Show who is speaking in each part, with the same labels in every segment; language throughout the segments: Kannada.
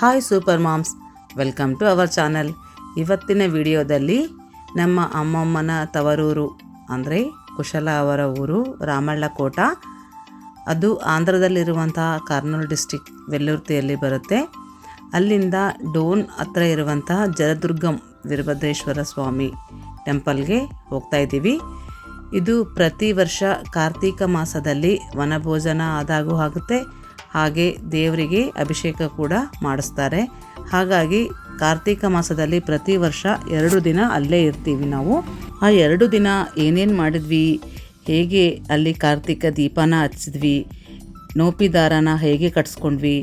Speaker 1: Hi super moms welcome to our channel ಇವತ್ತಿನ ವಿಡಿಯೋದಲ್ಲಿ ನಮ್ಮ ಅಮ್ಮಮ್ಮನ ತವರೂರು, ಅಂದರೆ ಕುಶಲ ಅವರ ಊರು ರಾಮಳ್ಳಕೋಟ. ಅದು ಆಂಧ್ರದಲ್ಲಿರುವಂತಹ ಕರ್ನೂಲ್ ಡಿಸ್ಟಿಕ್ ವೆಲ್ಲೂರ್ತಿಯಲ್ಲಿ ಬರುತ್ತೆ. ಅಲ್ಲಿಂದ ಡೋನ್ ಹತ್ರ ಇರುವಂತಹ ಜಲದುರ್ಗಂ ವೀರಭದ್ರೇಶ್ವರ ಸ್ವಾಮಿ ಟೆಂಪಲ್ಗೆ ಹೋಗ್ತಾ ಇದ್ದೀವಿ. ಇದು ಪ್ರತಿ ವರ್ಷ ಕಾರ್ತೀಕ ಮಾಸದಲ್ಲಿ ವನಭೋಜನ ಆದಾಗೂ ಆಗುತ್ತೆ. ಹಾಗೆ ದೇವರಿಗೆ ಅಭಿಷೇಕ ಕೂಡ ಮಾಡಿಸ್ತಾರೆ. ಹಾಗಾಗಿ ಕಾರ್ತೀಕ ಮಾಸದಲ್ಲಿ ಪ್ರತಿ ವರ್ಷ ಎರಡು ದಿನ ಅಲ್ಲೇ ಇರ್ತೀವಿ ನಾವು. ಆ ಎರಡು ದಿನ ಏನೇನು ಮಾಡಿದ್ವಿ? ಹೇಗೆ ಅಲ್ಲಿ ಕಾರ್ತಿಕ ದೀಪನ ಹಚ್ಚಿದ್ವಿ? ನೋಪಿದಾರನ ಹೇಗೆ ಕಟ್ಸ್ಕೊಂಡ್ವಿ?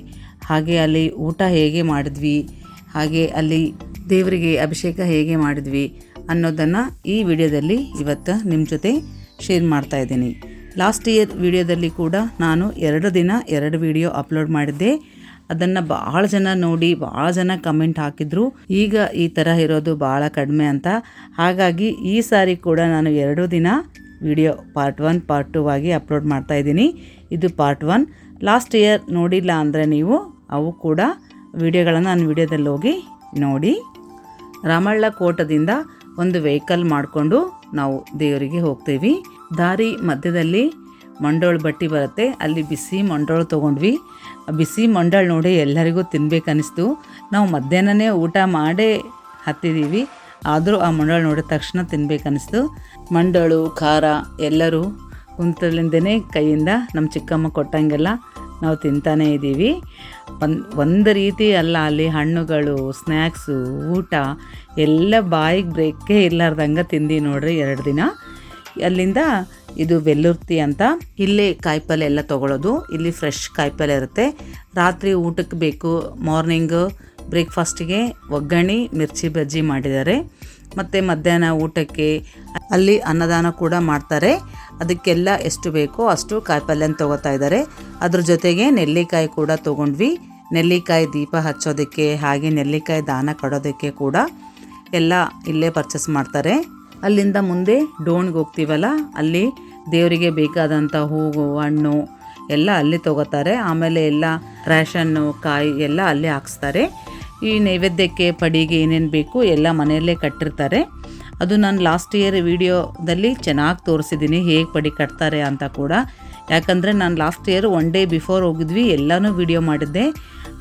Speaker 1: ಹಾಗೆ ಅಲ್ಲಿ ಊಟ ಹೇಗೆ ಮಾಡಿದ್ವಿ? ಹಾಗೆ ಅಲ್ಲಿ ದೇವರಿಗೆ ಅಭಿಷೇಕ ಹೇಗೆ ಮಾಡಿದ್ವಿ ಅನ್ನೋದನ್ನು ಈ ವಿಡಿಯೋದಲ್ಲಿ ಇವತ್ತು ನಿಮ್ಮ ಜೊತೆ ಶೇರ್ ಮಾಡ್ತಾ ಇದ್ದೀನಿ. ಲಾಸ್ಟ್ ಇಯರ್ ವಿಡಿಯೋದಲ್ಲಿ ಕೂಡ ನಾನು ಎರಡು ದಿನ ಎರಡು ವಿಡಿಯೋ ಅಪ್ಲೋಡ್ ಮಾಡಿದ್ದೆ. ಅದನ್ನು ಭಾಳ ಜನ ನೋಡಿ, ಭಾಳ ಜನ ಕಮೆಂಟ್ ಹಾಕಿದ್ರು. ಈಗ ಈ ಥರ ಇರೋದು ಭಾಳ ಕಡಿಮೆ ಅಂತ. ಹಾಗಾಗಿ ಈ ಸಾರಿ ಕೂಡ ನಾನು ಎರಡು ದಿನ video part one, part two ಆಗಿ ಅಪ್ಲೋಡ್ ಮಾಡ್ತಾ ಇದ್ದೀನಿ. ಇದು ಪಾರ್ಟ್ ಒನ್. ಲಾಸ್ಟ್ ಇಯರ್ ನೋಡಿಲ್ಲ ಅಂದರೆ ನೀವು ಅವು ಕೂಡ ವಿಡಿಯೋಗಳನ್ನು ನಾನು ವಿಡಿಯೋದಲ್ಲಿ ಹೋಗಿ ನೋಡಿ. ರಾಮಳ್ಳ ಕೋಟದಿಂದ ಒಂದು ವೆಹಿಕಲ್ ಮಾಡಿಕೊಂಡು ನಾವು ದೇವರಿಗೆ ಹೋಗ್ತೀವಿ. ದಾರಿ ಮಧ್ಯದಲ್ಲಿ ಮಂಡೋಳು ಬಟ್ಟಿ ಬರುತ್ತೆ. ಅಲ್ಲಿ ಬಿಸಿ ಮಂಡೋಳು ತೊಗೊಂಡ್ವಿ. ಬಿಸಿ ಮಂಡಾಳು ನೋಡಿ ಎಲ್ಲರಿಗೂ ತಿನ್ಬೇಕನ್ನಿಸ್ತು. ನಾವು ಮಧ್ಯಾಹ್ನನೇ ಊಟ ಮಾಡೇ ಹತ್ತಿದ್ದೀವಿ ಆದರೂ ಆ ಮಂಡಾಳು ನೋಡಿದ ತಕ್ಷಣ ತಿನ್ಬೇಕನ್ನಿಸ್ತು. ಮಂಡಾಳು, ಖಾರ ಎಲ್ಲರೂ ಕುಂತಲಿಂದನೇ ಕೈಯಿಂದ ನಮ್ಮ ಚಿಕ್ಕಮ್ಮ ಕೊಟ್ಟಂಗೆಲ್ಲ ನಾವು ತಿಂತಾನೇ ಇದ್ದೀವಿ. ಒಂದು ಒಂದು ರೀತಿ ಅಲ್ಲ, ಅಲ್ಲಿ ಹಣ್ಣುಗಳು ಸ್ನ್ಯಾಕ್ಸು ಊಟ ಎಲ್ಲ ಬಾಯಿಗೆ ಬ್ರೇಕೇ ಇರ್ಲಾರ್ದಂಗೆ ತಿಂದು ನೋಡ್ರಿ ಎರಡು ದಿನ. ಅಲ್ಲಿಂದ ಇದು ವೆಲ್ಲುರ್ತಿ ಅಂತ ಇಲ್ಲೇ ಕಾಯಿಪಲ್ಲೆ ಎಲ್ಲ ತೊಗೊಳೋದು. ಇಲ್ಲಿ ಫ್ರೆಶ್ ಕಾಯಿಪಲ್ಲೆ ಇರುತ್ತೆ. ರಾತ್ರಿ ಊಟಕ್ಕೆ ಬೇಕು ಮಾರ್ನಿಂಗು ಬ್ರೇಕ್ಫಾಸ್ಟಿಗೆ ಒಗ್ಗರಣೆ, ಮಿರ್ಚಿ ಬಜ್ಜಿ ಮಾಡಿದ್ದಾರೆ. ಮತ್ತು ಮಧ್ಯಾಹ್ನ ಊಟಕ್ಕೆ ಅಲ್ಲಿ ಅನ್ನದಾನ ಕೂಡ ಮಾಡ್ತಾರೆ. ಅದಕ್ಕೆಲ್ಲ ಎಷ್ಟು ಬೇಕೋ ಅಷ್ಟು ಕಾಯಿಪಲ್ಯನ ತೊಗೋತಾ ಇದ್ದಾರೆ. ಅದ್ರ ಜೊತೆಗೆ ನೆಲ್ಲಿಕಾಯಿ ಕೂಡ ತೊಗೊಂಡ್ವಿ. ನೆಲ್ಲಿಕಾಯಿ ದೀಪ ಹಚ್ಚೋದಕ್ಕೆ, ಹಾಗೆ ನೆಲ್ಲಿಕಾಯಿ ದಾನ ಕೊಡೋದಕ್ಕೆ ಕೂಡ ಎಲ್ಲ ಇಲ್ಲೇ ಪರ್ಚೇಸ್ ಮಾಡ್ತಾರೆ. ಅಲ್ಲಿಂದ ಮುಂದೆ ಡೋಣ್ಗೆ ಹೋಗ್ತೀವಲ್ಲ, ಅಲ್ಲಿ ದೇವರಿಗೆ ಬೇಕಾದಂಥ ಹೂವು, ಹಣ್ಣು ಎಲ್ಲ ಅಲ್ಲಿ ತೊಗೋತಾರೆ. ಆಮೇಲೆ ಎಲ್ಲ ರ್ಯಾಷನ್ನು ಕಾಯಿ ಎಲ್ಲ ಅಲ್ಲಿ ಹಾಕ್ಸ್ತಾರೆ. ಈ ನೈವೇದ್ಯಕ್ಕೆ ಪಡಿಗೆ ಏನೇನು ಬೇಕು ಎಲ್ಲ ಮನೆಯಲ್ಲೇ ಕಟ್ಟಿರ್ತಾರೆ. ಅದು ನಾನು ಲಾಸ್ಟ್ ಇಯರ್ ವಿಡಿಯೋದಲ್ಲಿ ಚೆನ್ನಾಗಿ ತೋರಿಸಿದ್ದೀನಿ ಹೇಗೆ ಪಡಿ ಕಟ್ತಾರೆ ಅಂತ ಕೂಡ. ಯಾಕಂದರೆ ನಾನು last year one day before ಹೋಗಿದ್ವಿ, ಎಲ್ಲನೂ ವಿಡಿಯೋ ಮಾಡಿದ್ದೆ.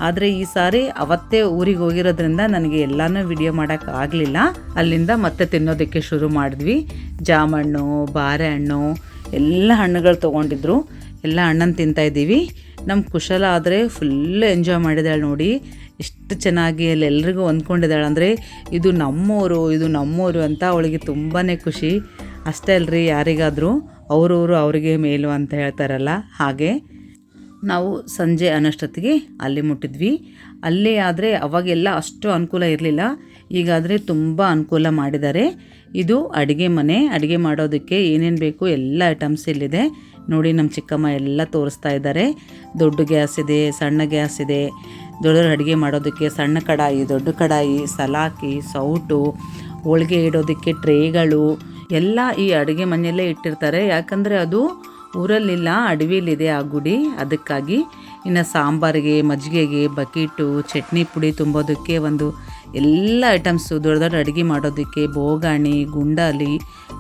Speaker 1: ಆದರೆ ಈ ಸಾರಿ ಅವತ್ತೇ ಊರಿಗೆ ಹೋಗಿರೋದ್ರಿಂದ ನನಗೆ ಎಲ್ಲನೂ ವಿಡಿಯೋ ಮಾಡೋಕ್ಕೆ ಆಗಲಿಲ್ಲ. ಅಲ್ಲಿಂದ ಮತ್ತೆ ತಿನ್ನೋದಕ್ಕೆ ಶುರು ಮಾಡಿದ್ವಿ. ಜಾಮಣ್ಣು, ಬಾರೆಹಣ್ಣು, ಎಲ್ಲ ಹಣ್ಣುಗಳು ತೊಗೊಂಡಿದ್ರು. ಎಲ್ಲ ಹಣ್ಣನ್ನು ತಿಂತಾಯಿದ್ದೀವಿ ನಮ್ಮ ಕುಶಲ ಆದರೆ ಫುಲ್ ಎಂಜಾಯ್ ಮಾಡಿದಾಳೆ ನೋಡಿ. ಎಷ್ಟು ಚೆನ್ನಾಗಿ ಅಲ್ಲಿ ಎಲ್ರಿಗೂ ಹೊಂದ್ಕೊಂಡಿದ್ದಾಳೆ. ಅಂದರೆ ಇದು ನಮ್ಮೂರು ಇದು ನಮ್ಮೂರು ಅಂತ ಅವಳಿಗೆ ತುಂಬಾ ಖುಷಿ. ಅಷ್ಟೇ ಅಲ್ರಿ ಯಾರಿಗಾದರೂ ಅವರವರು ಅವರಿಗೆ ಮೇಲು ಅಂತ ಹೇಳ್ತಾರಲ್ಲ. ಹಾಗೆ ನಾವು ಸಂಜೆ ಅನ್ನೋಷ್ಟೊತ್ತಿಗೆ ಅಲ್ಲಿ ಮುಟ್ಟಿದ್ವಿ. ಅಲ್ಲೇ ಆದರೆ ಅವಾಗೆಲ್ಲ ಅಷ್ಟು ಅನುಕೂಲ ಇರಲಿಲ್ಲ. ಈಗಾದರೆ ತುಂಬ ಅನುಕೂಲ ಮಾಡಿದ್ದಾರೆ. ಇದು ಅಡುಗೆ ಮನೆ. ಅಡುಗೆ ಮಾಡೋದಕ್ಕೆ ಏನೇನು ಬೇಕು ಎಲ್ಲ ಐಟಮ್ಸ್ ಇಲ್ಲಿದೆ. ನೋಡಿ ನಮ್ಮ ಚಿಕ್ಕಮ್ಮ ಎಲ್ಲ ತೋರಿಸ್ತಾ ಇದ್ದಾರೆ. ದೊಡ್ಡ ಗ್ಯಾಸ್ ಇದೆ, ಸಣ್ಣ ಗ್ಯಾಸ್ ಇದೆ. ದೊಡ್ಡ ಅಡುಗೆ ಮಾಡೋದಕ್ಕೆ ಸಣ್ಣ ಕಡಾಯಿ, ದೊಡ್ಡ ಕಡಾಯಿ, ಸಲಾಕಿ, ಸೌಟು, ಹೋಳಿಗೆ ಇಡೋದಕ್ಕೆ ಟ್ರೇಗಳು. ಎಲ್ಲ ಈ ಅಡುಗೆ ಮನೆಯಲ್ಲೇ ಇಟ್ಟಿರ್ತಾರೆ. ಯಾಕಂದರೆ ಅದು ಊರಲ್ಲಿಲ್ಲ ಅಡವಿಲಿದೆ ಆ ಗುಡಿ. ಅದಕ್ಕಾಗಿ ಇನ್ನು ಸಾಂಬಾರಿಗೆ, ಮಜ್ಜಿಗೆಗೆ, ಬಕೀಟು, ಚಟ್ನಿ ಪುಡಿ ತುಂಬೋದಕ್ಕೆ ಒಂದು ಎಲ್ಲ ಐಟಮ್ಸು ದೊಡ್ಡ ದೊಡ್ಡ ಅಡುಗೆ ಮಾಡೋದಕ್ಕೆ ಬೋಗಾಣಿ, ಗುಂಡಾಲಿ,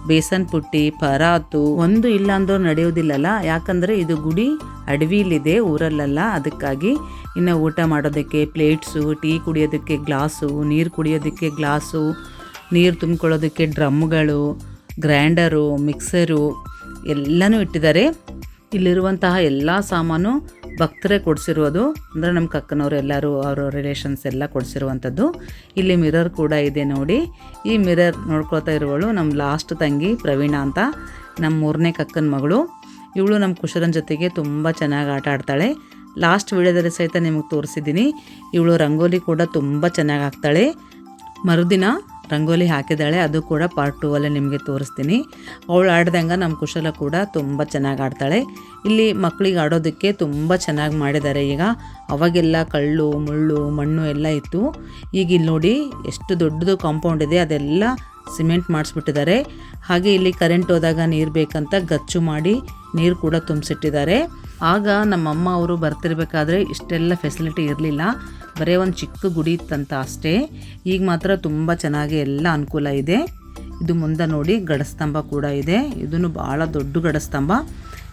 Speaker 1: ಬೇಸನ್ ಪುಟ್ಟಿ, ಪರಾತು ಒಂದು ಇಲ್ಲ ಅಂದ್ರೂ ನಡೆಯೋದಿಲ್ಲಲ್ಲ. ಯಾಕಂದರೆ ಇದು ಗುಡಿ ಅಡವಿಲಿದೆ ಊರಲ್ಲಲ್ಲ. ಅದಕ್ಕಾಗಿ ಇನ್ನು ಊಟ ಮಾಡೋದಕ್ಕೆ ಪ್ಲೇಟ್ಸು, ಟೀ ಕುಡಿಯೋದಕ್ಕೆ ಗ್ಲಾಸು, ನೀರು ಕುಡಿಯೋದಕ್ಕೆ ಗ್ಲಾಸು, ನೀರು ತುಂಬ್ಕೊಳ್ಳೋದಕ್ಕೆ ಡ್ರಮ್ಗಳು ಗ್ರ್ಯಾಂಡರು ಮಿಕ್ಸರು ಎಲ್ಲನೂ ಇಟ್ಟಿದ್ದಾರೆ. ಇಲ್ಲಿರುವಂತಹ ಎಲ್ಲ ಸಾಮಾನು ಭಕ್ತರೇ ಕೊಡಿಸಿರೋದು. ಅಂದರೆ ನಮ್ಮ ಕಕ್ಕನವರು ಎಲ್ಲರೂ ಅವರ ರಿಲೇಷನ್ಸ್ ಎಲ್ಲ ಕೊಡಿಸಿರುವಂಥದ್ದು. ಇಲ್ಲಿ ಮಿರರ್ ಕೂಡ ಇದೆ ನೋಡಿ. ಈ ಮಿರರ್ ನೋಡ್ಕೊಳ್ತಾ ಇರುವಳು ನಮ್ಮ ಲಾಸ್ಟ್ ತಂಗಿ ಪ್ರವೀಣ ಅಂತ. ನಮ್ಮ ಮೂರನೇ ಕಕ್ಕನ ಮಗಳು. ಇವಳು ನಮ್ಮ ಕುಶಲನ ಜೊತೆಗೆ ತುಂಬ ಚೆನ್ನಾಗಿ ಆಟ ಆಡ್ತಾಳೆ. ಲಾಸ್ಟ್ ವಿಡಿಯೋದಲ್ಲಿ ಸಹಿತ ನಿಮಗೆ ತೋರಿಸಿದ್ದೀನಿ. ಇವಳು ರಂಗೋಲಿ ಕೂಡ ತುಂಬ ಚೆನ್ನಾಗಿ ಹಾಕ್ತಾಳೆ. ಮರುದಿನ ರಂಗೋಲಿ ಹಾಕಿದ್ದಾಳೆ, ಅದು ಕೂಡ ಪಾರ್ಟ್ ಟೂ ಅಲ್ಲೇ ನಿಮಗೆ ತೋರಿಸ್ತೀನಿ. ಅವಳು ಆಡ್ದಂಗೆ ನಮ್ಮ ಕುಶಲ ಕೂಡ ತುಂಬ ಚೆನ್ನಾಗಿ ಆಡ್ತಾಳೆ. ಇಲ್ಲಿ ಮಕ್ಕಳಿಗೆ ಆಡೋದಕ್ಕೆ ತುಂಬ ಚೆನ್ನಾಗಿ ಮಾಡಿದ್ದಾರೆ ಈಗ. ಅವಾಗೆಲ್ಲ ಕಳ್ಳು, ಮುಳ್ಳು, ಮಣ್ಣು ಎಲ್ಲ ಇತ್ತು. ಈಗ ಇಲ್ಲಿ ನೋಡಿ ಎಷ್ಟು ದೊಡ್ಡದು ಕಾಂಪೌಂಡ್ ಇದೆ, ಅದೆಲ್ಲ ಸಿಮೆಂಟ್ ಮಾಡಿಸ್ಬಿಟ್ಟಿದ್ದಾರೆ. ಹಾಗೆ ಇಲ್ಲಿ ಕರೆಂಟ್ ಹೋದಾಗ ನೀರು ಬೇಕಂತ ಗಚ್ಚು ಮಾಡಿ ನೀರು ಕೂಡ ತುಂಬಿಸಿಟ್ಟಿದ್ದಾರೆ. ಆಗ ನಮ್ಮಮ್ಮ ಅವರು ಬರ್ತಿರ್ಬೇಕಾದ್ರೆ ಇಷ್ಟೆಲ್ಲ ಫೆಸಿಲಿಟಿ ಇರಲಿಲ್ಲ. ಬರೀ ಒಂದು ಚಿಕ್ಕ ಗುಡಿ ಇತ್ತಂತ ಅಷ್ಟೇ. ಈಗ ಮಾತ್ರ ತುಂಬ ಚೆನ್ನಾಗಿ ಎಲ್ಲ ಅನುಕೂಲ ಇದೆ. ಇದು ಮುಂದೆ ನೋಡಿ ಗಡಸ್ತಂಭ ಕೂಡ ಇದೆ. ಇದನ್ನು ಭಾಳ ದೊಡ್ಡ ಗಡಸ್ತಂಭ.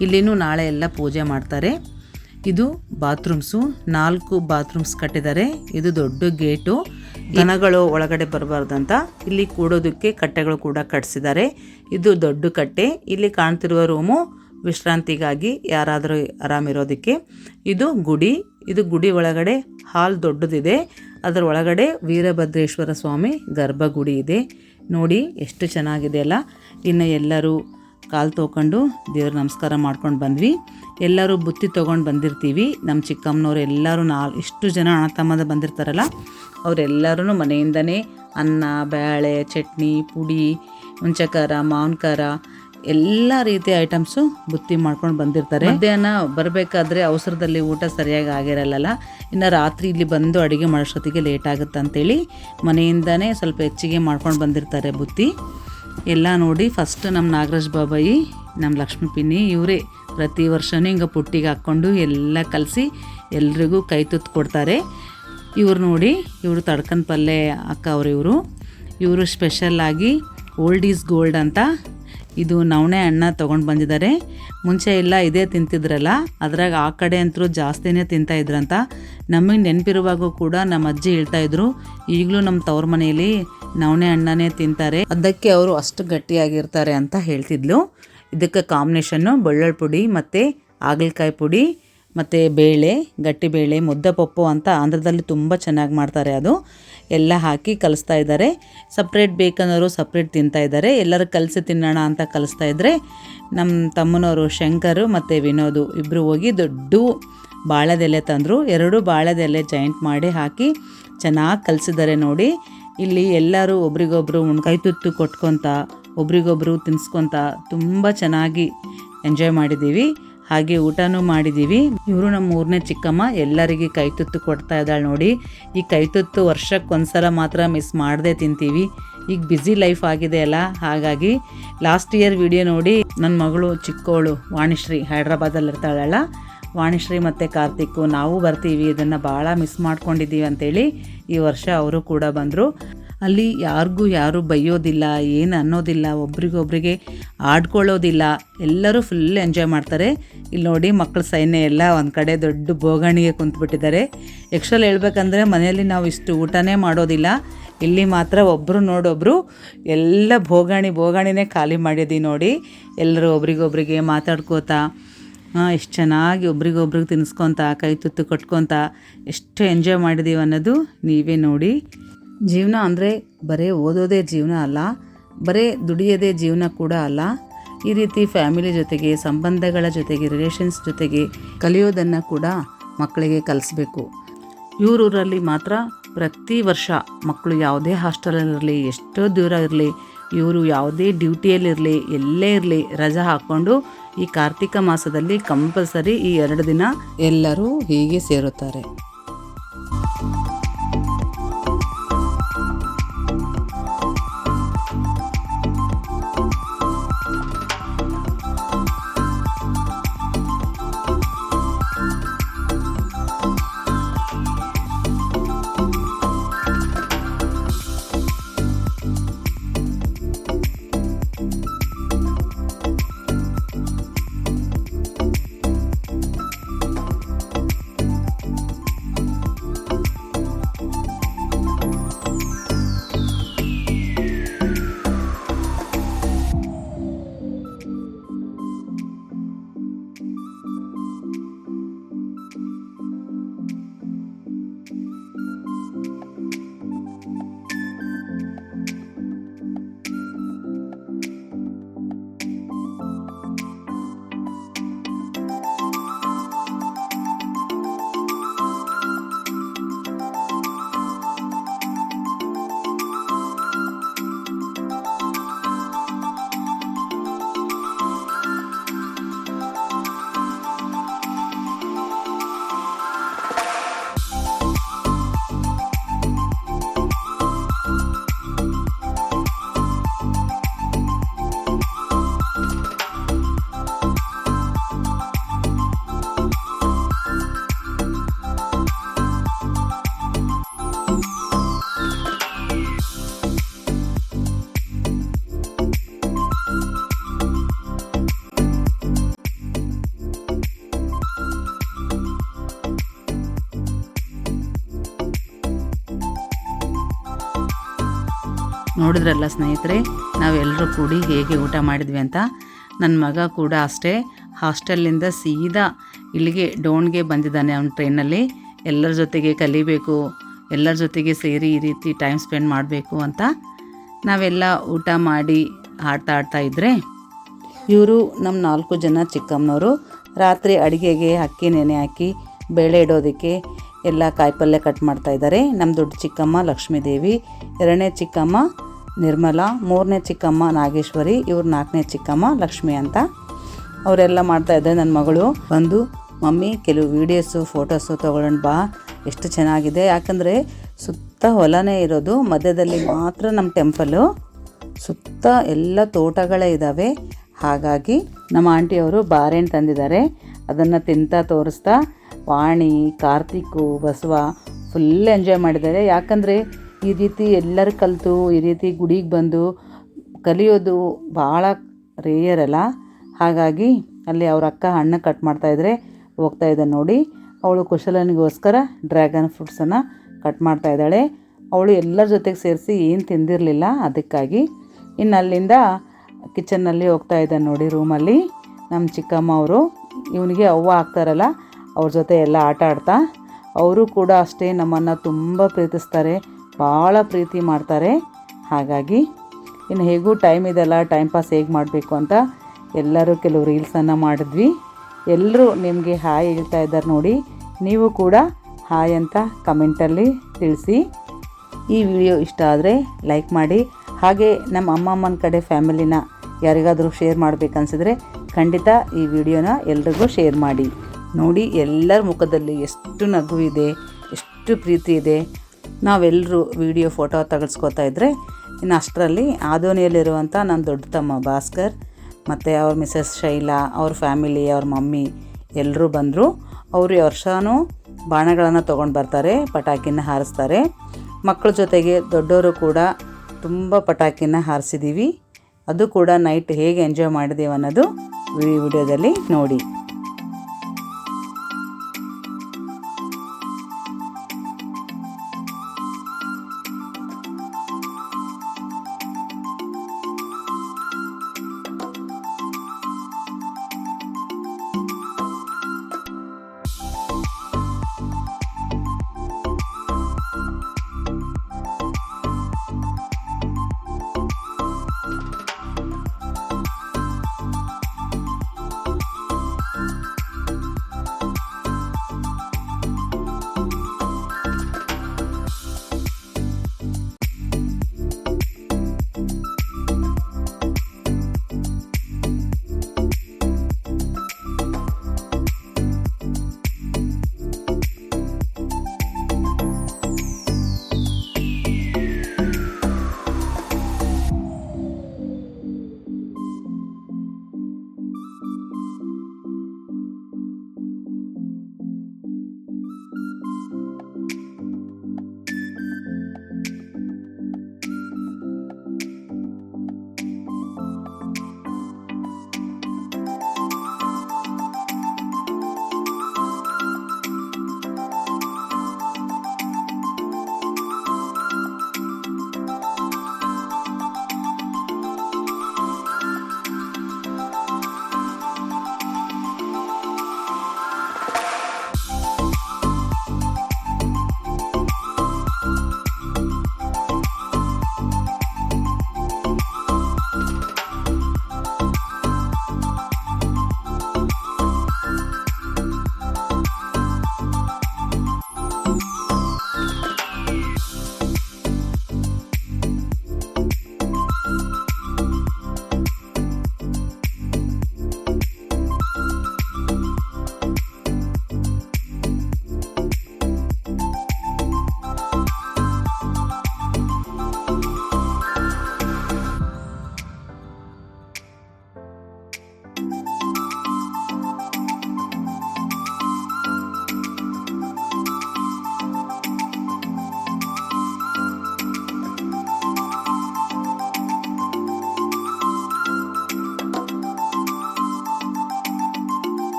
Speaker 1: ಇಲ್ಲಿನೂ ನಾಳೆ ಎಲ್ಲ ಪೂಜೆ ಮಾಡ್ತಾರೆ. ಇದು ಬಾತ್ರೂಮ್ಸು ನಾಲ್ಕು ಬಾತ್ರೂಮ್ಸ್ ಕಟ್ಟಿದ್ದಾರೆ. ಇದು ದೊಡ್ಡ ಗೇಟು. ದನಗಳು ಒಳಗಡೆ ಬರಬಾರ್ದಂತ. ಇಲ್ಲಿ ಕೂಡೋದಕ್ಕೆ ಕಟ್ಟೆಗಳು ಕೂಡ ಕಟ್ಸಿದ್ದಾರೆ. ಇದು ದೊಡ್ಡ ಕಟ್ಟೆ. ಇಲ್ಲಿ ಕಾಣ್ತಿರುವ ರೂಮು ವಿಶ್ರಾಂತಿಗಾಗಿ ಯಾರಾದರೂ ಆರಾಮಿರೋದಕ್ಕೆ ಇದು ಗುಡಿ ಇದು ಗುಡಿ ಒಳಗಡೆ ಹಾಲ್ ದೊಡ್ಡದಿದೆ, ಅದರ ಒಳಗಡೆ ವೀರಭದ್ರೇಶ್ವರ ಸ್ವಾಮಿ ಗರ್ಭಗುಡಿ ಇದೆ. ನೋಡಿ, ಎಷ್ಟು ಚೆನ್ನಾಗಿದೆ ಅಲ್ಲ? ಇನ್ನು ಎಲ್ಲರೂ ಕಾಲು ತೊಗೊಂಡು ದೇವ್ರ ನಮಸ್ಕಾರ ಮಾಡ್ಕೊಂಡು ಬಂದ್ವಿ. ಎಲ್ಲರೂ ಬುತ್ತಿ ತೊಗೊಂಡು ಬಂದಿರ್ತೀವಿ. ನಮ್ಮ ಚಿಕ್ಕಮ್ಮನವ್ರು ಎಲ್ಲರೂ ನಾಲ್ ಇಷ್ಟು ಜನ ಅಣ್ಣ ತಮ್ಮದ ಬಂದಿರ್ತಾರಲ್ಲ ಅವರೆಲ್ಲರೂ ಮನೆಯಿಂದನೇ ಅನ್ನ ಬೇಳೆ ಚಟ್ನಿ, ಪುಡಿ, ಹುಂಚಕಾರ ಮಾವಿನ ಖಾರ ಎಲ್ಲ ರೀತಿಯ ಐಟಮ್ಸು ಬುತ್ತಿ ಮಾಡ್ಕೊಂಡು ಬಂದಿರ್ತಾರೆ. ಮಧ್ಯಾಹ್ನ ಬರಬೇಕಾದ್ರೆ ಅವಸರದಲ್ಲಿ ಊಟ ಸರಿಯಾಗಿ ಆಗಿರಲ್ಲ ಇನ್ನು ರಾತ್ರಿ ಇಲ್ಲಿ ಬಂದು ಅಡುಗೆ ಮಾಡೋಷ್ಟೊತ್ತಿಗೆ ಲೇಟ್ ಆಗುತ್ತೆ ಅಂತೇಳಿ ಮನೆಯಿಂದನೇ ಸ್ವಲ್ಪ ಹೆಚ್ಚಿಗೆ ಮಾಡ್ಕೊಂಡು ಬಂದಿರ್ತಾರೆ ಬುತ್ತಿ. ಎಲ್ಲ ನೋಡಿ ಫಸ್ಟ್ ನಮ್ಮ ನಾಗರಾಜ್ ಬಾಬಾಯಿ ನಮ್ಮ ಲಕ್ಷ್ಮೀ ಪಿನ್ನಿ ಇವರೇ ಪ್ರತಿ ವರ್ಷವೂ ಹಿಂಗೆ ಪುಟ್ಟಿಗೆ ಹಾಕ್ಕೊಂಡು ಎಲ್ಲ ಕಲಸಿ ಎಲ್ರಿಗೂ ಕೈ ತುತ್ತು ಕೊಡ್ತಾರೆ. ಇವ್ರು ನೋಡಿ, ಇವರು ತಡ್ಕನ್ ಪಲ್ಲೆ ಅಕ್ಕ ಅವರು ಇವರು. ಇವರು ಸ್ಪೆಷಲ್ಲಾಗಿ ಓಲ್ಡ್ ಈಸ್ ಗೋಲ್ಡ್ ಅಂತ ಇದು ನವಣೆ ಹಣ್ಣ ತೊಗೊಂಡು ಬಂದಿದ್ದಾರೆ. ಮುಂಚೆ ಎಲ್ಲ ಇದೇ ತಿಂತಿದ್ರಲ್ಲ, ಅದ್ರಾಗ ಆ ಕಡೆ ಅಂತರೂ ಜಾಸ್ತಿನೇ ತಿಂತಾ ಇದ್ರಂತ. ನಮಗೆ ನೆನಪಿರುವಾಗೂ ಕೂಡ ನಮ್ಮ ಅಜ್ಜಿ ಹೇಳ್ತಾ ಇದ್ರು, ಈಗಲೂ ನಮ್ಮ ತವ್ರ ಮನೆಯಲ್ಲಿ ನವಣೆ ಹಣ್ಣನೇ ತಿಂತಾರೆ, ಅದಕ್ಕೆ ಅವರು ಅಷ್ಟು ಗಟ್ಟಿಯಾಗಿರ್ತಾರೆ ಅಂತ ಹೇಳ್ತಿದ್ಲು. ಇದಕ್ಕೆ ಕಾಂಬಿನೇಷನ್ನು ಬೆಳ್ಳುಳ್ಳಿ ಪುಡಿ ಮತ್ತು ಹಾಗಲಕಾಯಿ ಪುಡಿ ಮತ್ತು ಬೇಳೆ, ಗಟ್ಟಿ ಬೇಳೆ ಮುದ್ದಪಪ್ಪು ಅಂತ ಆಂಧ್ರದಲ್ಲಿ ತುಂಬ ಚೆನ್ನಾಗಿ ಮಾಡ್ತಾರೆ ಅದು. ಎಲ್ಲ ಹಾಕಿ ಕಲಿಸ್ತಾ ಇದ್ದಾರೆ. ಸಪ್ರೇಟ್ ಬೇಕನ್ನೋರು ಸಪ್ರೇಟ್ ತಿಂತಾ ಇದ್ದಾರೆ. ಎಲ್ಲರೂ ಕಲಸಿ ತಿನ್ನೋಣ ಅಂತ ಕಲಿಸ್ತಾ ಇದ್ದರೆ ನಮ್ಮ ತಮ್ಮನವರು ಶಂಕರು ಮತ್ತು ವಿನೋದು ಇಬ್ಬರು ಹೋಗಿ ದೊಡ್ಡ ಬಾಳೆದೆಲೆ ತಂದರು. ಎರಡು ಬಾಳೆದೆಲೆ ಜಾಯಿಂಟ್ ಮಾಡಿ ಹಾಕಿ ಚೆನ್ನಾಗಿ ಕಲಿಸಿದ್ದಾರೆ ನೋಡಿ. ಇಲ್ಲಿ ಎಲ್ಲರೂ ಒಬ್ರಿಗೊಬ್ರು ಕೈ ತುತ್ತು ಕೊಟ್ಕೊತ, ಒಬ್ರಿಗೊಬ್ರು ತಿನ್ಸ್ಕೊತ ತುಂಬ ಚೆನ್ನಾಗಿ ಎಂಜಾಯ್ ಮಾಡಿದ್ದೀವಿ. ಹಾಗೆ ಊಟನೂ ಮಾಡಿದ್ದೀವಿ ಇವರು ನಮ್ಮ ಮೂರನೇ ಚಿಕ್ಕಮ್ಮ ಎಲ್ಲರಿಗೆ ಕೈ ತುತ್ತು ಕೊಡ್ತಾ ಇದ್ದಾಳೆ ನೋಡಿ. ಈ ಕೈ ತುತ್ತು ವರ್ಷಕ್ಕೆ ಒಂದ್ಸಲ ಮಾತ್ರ ಮಿಸ್ ಮಾಡದೆ ತಿಂತೀವಿ. ಈಗ ಬ್ಯುಸಿ ಲೈಫ್ ಆಗಿದೆ ಅಲ್ಲ. ಹಾಗಾಗಿ ಲಾಸ್ಟ್ ಇಯರ್ ವಿಡಿಯೋ ನೋಡಿ ನನ್ನ ಮಗಳು ಚಿಕ್ಕವಳು ವಾಣಿಶ್ರೀ ಹೈದ್ರಾಬಾದಲ್ಲಿ ಇರ್ತಾಳಲ್ಲ ವಾಣಿಶ್ರೀ ಮತ್ತು ಕಾರ್ತಿಕ್ಕು, ನಾವು ಬರ್ತೀವಿ. ಇದನ್ನು ಭಾಳ ಮಿಸ್ ಮಾಡ್ಕೊಂಡಿದ್ದೀವಿ ಅಂತೇಳಿ ಈ ವರ್ಷ ಅವರು ಕೂಡ ಬಂದರು. ಅಲ್ಲಿ ಯಾರಿಗೂ ಯಾರು ಬೈಯೋದಿಲ್ಲ, ಏನು ಅನ್ನೋದಿಲ್ಲ, ಒಬ್ರಿಗೊಬ್ರಿಗೆ ಆಡ್ಕೊಳ್ಳೋದಿಲ್ಲ. ಎಲ್ಲರೂ ಫುಲ್ ಎಂಜಾಯ್ ಮಾಡ್ತಾರೆ. ಇಲ್ಲಿ ನೋಡಿ ಮಕ್ಕಳ ಸೈನ್ಯ ಎಲ್ಲ ಒಂದು ಕಡೆ ದೊಡ್ಡ ಬೋಗಣಿಗೆ ಕುಂತ್ಬಿಟ್ಟಿದ್ದಾರೆ. ಎಕ್ಸ್ಟ್ರಲ್ಲಿ ಹೇಳ್ಬೇಕಂದ್ರೆ ಮನೆಯಲ್ಲಿ ನಾವು ಇಷ್ಟು ಊಟನೇ ಮಾಡೋದಿಲ್ಲ. ಇಲ್ಲಿ ಮಾತ್ರ ಒಬ್ಬರು ನೋಡೊಬ್ಬರು ಎಲ್ಲ ಬೋಗಾಣಿ, ಬೋಗಾಣಿನೇ ಖಾಲಿ ಮಾಡಿದ್ದೀವಿ ನೋಡಿ. ಎಲ್ಲರೂ ಒಬ್ರಿಗೊಬ್ರಿಗೆ ಮಾತಾಡ್ಕೋತಾ ಎಷ್ಟು ಚೆನ್ನಾಗಿ ಒಬ್ರಿಗೊಬ್ರಿಗೆ ತಿನ್ಸ್ಕೊತ, ಕೈ ತುತ್ತು ಕಟ್ಕೊತ ಎಷ್ಟು ಎಂಜಾಯ್ ಮಾಡಿದ್ದೀವಿ ಅನ್ನೋದು ನೀವೇ ನೋಡಿ. ಜೀವನ ಅಂದರೆ ಬರೀ ಓದೋದೇ ಜೀವನ ಅಲ್ಲ, ಬರೀ ದುಡಿಯೋದೇ ಜೀವನ ಕೂಡ ಅಲ್ಲ. ಈ ರೀತಿ ಫ್ಯಾಮಿಲಿ ಜೊತೆಗೆ, ಸಂಬಂಧಗಳ ಜೊತೆಗೆ, ರಿಲೇಷನ್ಸ್ ಜೊತೆಗೆ ಕಲಿಯೋದನ್ನು ಕೂಡ ಮಕ್ಕಳಿಗೆ ಕಲಿಸ್ಬೇಕು. ಇವರೂರಲ್ಲಿ ಮಾತ್ರ ಪ್ರತಿ ವರ್ಷ ಮಕ್ಕಳು ಯಾವುದೇ ಹಾಸ್ಟೆಲಲ್ಲಿರಲಿ ಎಷ್ಟೋ ದೂರ ಇರಲಿ, ಇವರು ಯಾವುದೇ ಡ್ಯೂಟಿಯಲ್ಲಿರಲಿ ಎಲ್ಲೇ ಇರಲಿ, ರಜಾ ಹಾಕ್ಕೊಂಡು ಈ ಕಾರ್ತಿಕ ಮಾಸದಲ್ಲಿ ಕಂಪಲ್ಸರಿ ಈ ಎರಡು ದಿನ ಎಲ್ಲರೂ ಹೀಗೆ ಸೇರುತ್ತಾರೆ. ನೋಡಿದ್ರಲ್ಲ ಸ್ನೇಹಿತರೆ ನಾವೆಲ್ಲರೂ ಕೂಡಿ ಹೇಗೆ ಊಟ ಮಾಡಿದ್ವಿ ಅಂತ? ನನ್ನ ಮಗ ಕೂಡ ಅಷ್ಟೇ. ಹಾಸ್ಟೆಲ್ಲಿಂದ ಸೀದಾ ಇಲ್ಲಿಗೆ ಡೋಣ್ಗೆ ಬಂದಿದ್ದಾನೆ ಅವನ ಟ್ರೈನಲ್ಲಿ ಎಲ್ಲರ ಜೊತೆಗೆ ಕಲಿಬೇಕು, ಎಲ್ಲರ ಜೊತೆಗೆ ಸೇರಿ ಈ ರೀತಿ ಟೈಮ್ ಸ್ಪೆಂಡ್ ಮಾಡಬೇಕು ಅಂತ ನಾವೆಲ್ಲ ಊಟ ಮಾಡಿ ಆಡ್ತಾ ಆಡ್ತಾ ಇದ್ದರೆ ಇವರು ನಮ್ಮ ನಾಲ್ಕು ಜನ ಚಿಕ್ಕಮ್ಮನವರು ರಾತ್ರಿ ಅಡುಗೆಗೆ ಅಕ್ಕಿ, ನೆನೆ ಹಾಕಿ ಬೇಳೆ ಇಡೋದಕ್ಕೆ ಎಲ್ಲ ಕಾಯಿಪಲ್ಯ ಕಟ್ ಮಾಡ್ತಾ ಇದ್ದಾರೆ. ನಮ್ಮ ದೊಡ್ಡ ಚಿಕ್ಕಮ್ಮ ಲಕ್ಷ್ಮೀದೇವಿ, ಎರಡನೇ ಚಿಕ್ಕಮ್ಮ ನಿರ್ಮಲಾ, ಮೂರನೇ ಚಿಕ್ಕಮ್ಮ ನಾಗೇಶ್ವರಿ, ಇವ್ರ ನಾಲ್ಕನೇ ಚಿಕ್ಕಮ್ಮ ಲಕ್ಷ್ಮಿ ಅಂತ. ಅವರೆಲ್ಲ ಮಾಡ್ತಾ ಇದ್ದಾರೆ ನನ್ನ ಮಗಳು. ಬಂದು, ಮಮ್ಮಿ, ಕೆಲವು ವೀಡಿಯೋಸು ಫೋಟೋಸು ತೊಗೊಳ್ಳೋಣ ಬಾ. ಎಷ್ಟು ಚೆನ್ನಾಗಿದೆ. ಯಾಕಂದರೆ ಸುತ್ತ ಹೊಲನೇ ಇರೋದು, ಮಧ್ಯದಲ್ಲಿ ಮಾತ್ರ ನಮ್ಮ ಟೆಂಪಲು ಸುತ್ತ ಎಲ್ಲ ತೋಟಗಳೇ ಇದ್ದಾವೆ ಹಾಗಾಗಿ ನಮ್ಮ ಆಂಟಿಯವರು ಬಾರೆಹಣ್ಣು ತಂದಿದ್ದಾರೆ. ಅದನ್ನು ತಿಂತಾ ತೋರಿಸ್ತಾ, ವಾಣಿ, ಕಾರ್ತಿಕು, ಬಸವ ಫುಲ್ ಎಂಜಾಯ್ ಮಾಡಿದ್ದಾರೆ. ಯಾಕಂದರೆ ಈ ರೀತಿ ಎಲ್ಲರೂ ಕಲಿತು, ಈ ರೀತಿ ಗುಡಿಗೆ ಬಂದು ಕಲಿಯೋದು ಭಾಳ ರೇಯರ್ ಅಲ್ಲ. ಹಾಗಾಗಿ ಅಲ್ಲಿ ಅವ್ರ ಅಕ್ಕ ಹಣ್ಣು ಕಟ್ ಮಾಡ್ತಾಯಿದ್ರೆ ಹೋಗ್ತಾ ಇದ್ದೆ ನೋಡಿ. ಅವಳು ಕುಶಲನಿಗೋಸ್ಕರ ಡ್ರ್ಯಾಗನ್ ಫ್ರೂಟ್ಸನ್ನು ಕಟ್ ಮಾಡ್ತಾ ಇದ್ದಾಳೆ. ಅವಳು ಎಲ್ಲರ ಜೊತೆಗೆ ಸೇರಿಸಿ ಏನು ತಿಂದಿರಲಿಲ್ಲ ಅದಕ್ಕಾಗಿ. ಇನ್ನು ಅಲ್ಲಿಂದ ಕಿಚನ್ನಲ್ಲಿ ಹೋಗ್ತಾ ಇದ್ದಾನೆ ನೋಡಿ ರೂಮಲ್ಲಿ ನಮ್ಮ ಚಿಕ್ಕಮ್ಮ ಅವರು, ಇವನಿಗೆ ಅವ್ವ ಆಗ್ತಾರಲ್ಲ, ಅವ್ರ ಜೊತೆ ಎಲ್ಲ ಆಟ ಆಡ್ತಾ. ಅವರು ಕೂಡ ಅಷ್ಟೇ ನಮ್ಮನ್ನು ತುಂಬ ಪ್ರೀತಿಸ್ತಾರೆ. ಭಾಳ ಪ್ರೀತಿ ಮಾಡ್ತಾರೆ. ಹಾಗಾಗಿ ಇನ್ನು ಹೇಗೂ ಟೈಮ್ ಇದೆಲ್ಲ ಟೈಮ್ ಪಾಸ್ ಹೇಗೆ ಮಾಡಬೇಕು ಅಂತ ಎಲ್ಲರೂ ಕೆಲವು ರೀಲ್ಸನ್ನು ಮಾಡಿದ್ವಿ. ಎಲ್ಲರೂ ನಿಮಗೆ ಹಾಯ್ ಹೇಳ್ತಾ ಇದ್ದಾರೆ ನೋಡಿ. ನೀವು ಕೂಡ ಹಾಯ್ ಅಂತ ಕಮೆಂಟಲ್ಲಿ ತಿಳಿಸಿ. ಈ ವಿಡಿಯೋ ಇಷ್ಟ ಆದರೆ ಲೈಕ್ ಮಾಡಿ. ಹಾಗೆ ನಮ್ಮ ಅಮ್ಮಮ್ಮನ ಕಡೆ ಫ್ಯಾಮಿಲಿನ ಯಾರಿಗಾದರೂ ಶೇರ್ ಮಾಡಬೇಕನ್ಸಿದ್ರೆ ಖಂಡಿತ ಈ ವಿಡಿಯೋನ ಎಲ್ರಿಗೂ ಶೇರ್ ಮಾಡಿ. ನೋಡಿ ಎಲ್ಲರ ಮುಖದಲ್ಲಿ ಎಷ್ಟು ನಗು ಇದೆ ಎಷ್ಟು ಪ್ರೀತಿ ಇದೆ. ನಾವೆಲ್ಲರೂ ವಿಡಿಯೋ ಫೋಟೋ ತೆಗೆಸ್ಕೊತಾ ಇದ್ದರೆ ಇನ್ನು ಅಷ್ಟರಲ್ಲಿ ಆದೋನಿಯಲ್ಲಿರುವಂಥ ನನ್ನ ದೊಡ್ಡ ತಮ್ಮ ಭಾಸ್ಕರ್ ಮತ್ತು ಅವ್ರ ಮಿಸಸ್ ಶೈಲಾ, ಅವ್ರ ಫ್ಯಾಮಿಲಿ, ಅವ್ರ ಮಮ್ಮಿ ಎಲ್ಲರೂ ಬಂದರು. ಅವರು ವರ್ಷವೂ ಬಾಣಗಳನ್ನು ತೊಗೊಂಡು ಬರ್ತಾರೆ, ಪಟಾಕಿನ ಹಾರಿಸ್ತಾರೆ. ಮಕ್ಕಳ ಜೊತೆಗೆ ದೊಡ್ಡವರು ಕೂಡ ತುಂಬ ಪಟಾಕಿನ ಹಾರಿಸಿದ್ದೀವಿ ಅದು ಕೂಡ ನೈಟ್ ಹೇಗೆ ಎಂಜಾಯ್ ಮಾಡಿದ್ದೀವಿ ಅನ್ನೋದು ವಿಡಿಯೋದಲ್ಲಿ ನೋಡಿ.